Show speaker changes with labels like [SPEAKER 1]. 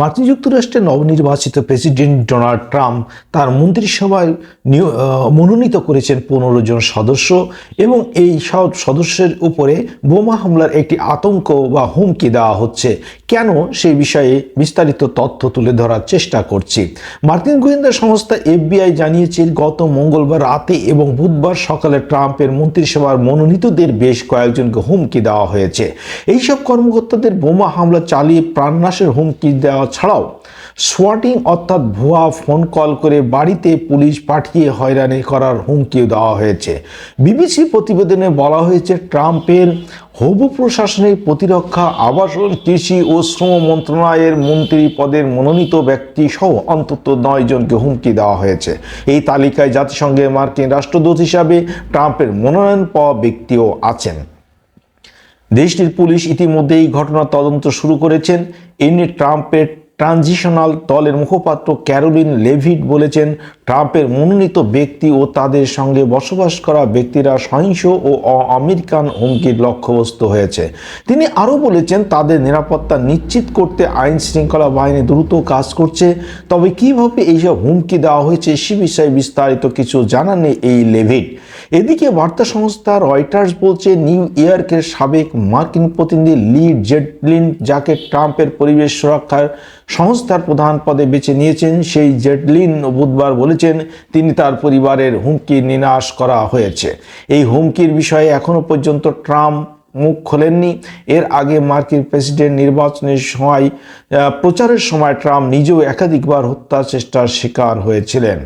[SPEAKER 1] মার্কিন যুক্তরাষ্ট্রের নবনির্বাচিত প্রেসিডেন্ট ডোনাল্ড ট্রাম্প তার মন্ত্রিসভায় মনোনীত করেছেন পনেরো জন সদস্য এবং এই সব সদস্যের উপরে বোমা হামলার একটি আতঙ্ক বা হুমকি দেওয়া হচ্ছে। কেন সেই বিষয়ে বিস্তারিত তথ্য তুলে ধরার চেষ্টা করছি। মার্কিন গোয়েন্দা সংস্থা এফবিআই জানিয়েছে, গত মঙ্গলবার রাতে এবং বুধবার সকালে ট্রাম্পের মন্ত্রিসভার মনোনীতদের বেশ কয়েকজনকে হুমকি দেওয়া হয়েছে। এইসব কর্মকর্তাদের বোমা হামলা চালিয়ে প্রাণনাশের হুমকি দেওয়া ছাড়াও সোয়াটিং অর্থাৎ ভুয়া ফোন কল করে বাড়িতে পুলিশ পাঠিয়ে হয়রানি করার হুমকিও দেওয়া হয়েছে। বিবিসি প্রতিবেদনে বলা হয়েছে, ট্রাম্পের হবু প্রশাসনের প্রতিরক্ষা, আবাসন, কৃষি ও শ্রম মন্ত্রণালয়ের মন্ত্রী পদের মনোনীত ব্যক্তি সহ অন্তত নয় জনকে হুমকি দেওয়া হয়েছে। এই তালিকায় জাতিসংঘের মার্কিন রাষ্ট্রদূত হিসাবে ট্রাম্পের মনোনয়ন পাওয়া ব্যক্তিও আছেন। দেশটির পুলিশ ইতিমধ্যে এই ঘটনার তদন্ত শুরু করেছেন। এমনি ট্রাম্পের ট্রানজিশনাল দলের মুখপাত্র ক্যারোলিন লেভিট বলেছেন, ট্রাম্পের মনোনীত ব্যক্তি ও তাদের সঙ্গে বসবাস করা ব্যক্তিরা সহিংস ও আমেরিকান হুমকির লক্ষ্যবস্তু হয়েছে। তিনি আরও বলেছেন, তাদের নিরাপত্তা নিশ্চিত করতে আইন শৃঙ্খলা বাহিনী দ্রুত কাজ করছে। তবে কীভাবে এইসব হুমকি দেওয়া হয়েছে সে বিষয়ে বিস্তারিত কিছু জানাননি এই লেভিট। এদিকে বার্তা সংস্থা রয়টার্স বলছে, নিউ ইয়র্কের সাবেক মার্কিন প্রতিনিধি লি জেটলিন যাকে ট্রাম্পের পরিবেশ সুরক্ষার সংস্থার প্রধান পদে বেছে নিয়েছেন, সেই জেটলিন বুধবার বলেছেন, তিনি তার পরিবারের হুমকি নিনাশ করা হয়েছে। এই হুমকির বিষয়ে এখনও পর্যন্ত ট্রাম্প মুখ খোলেননি। এর আগে মার্কিন প্রেসিডেন্ট নির্বাচনের সময় প্রচারের সময় ট্রাম্প নিজেও একাধিকবার হত্যা চেষ্টার শিকার হয়েছিলেন।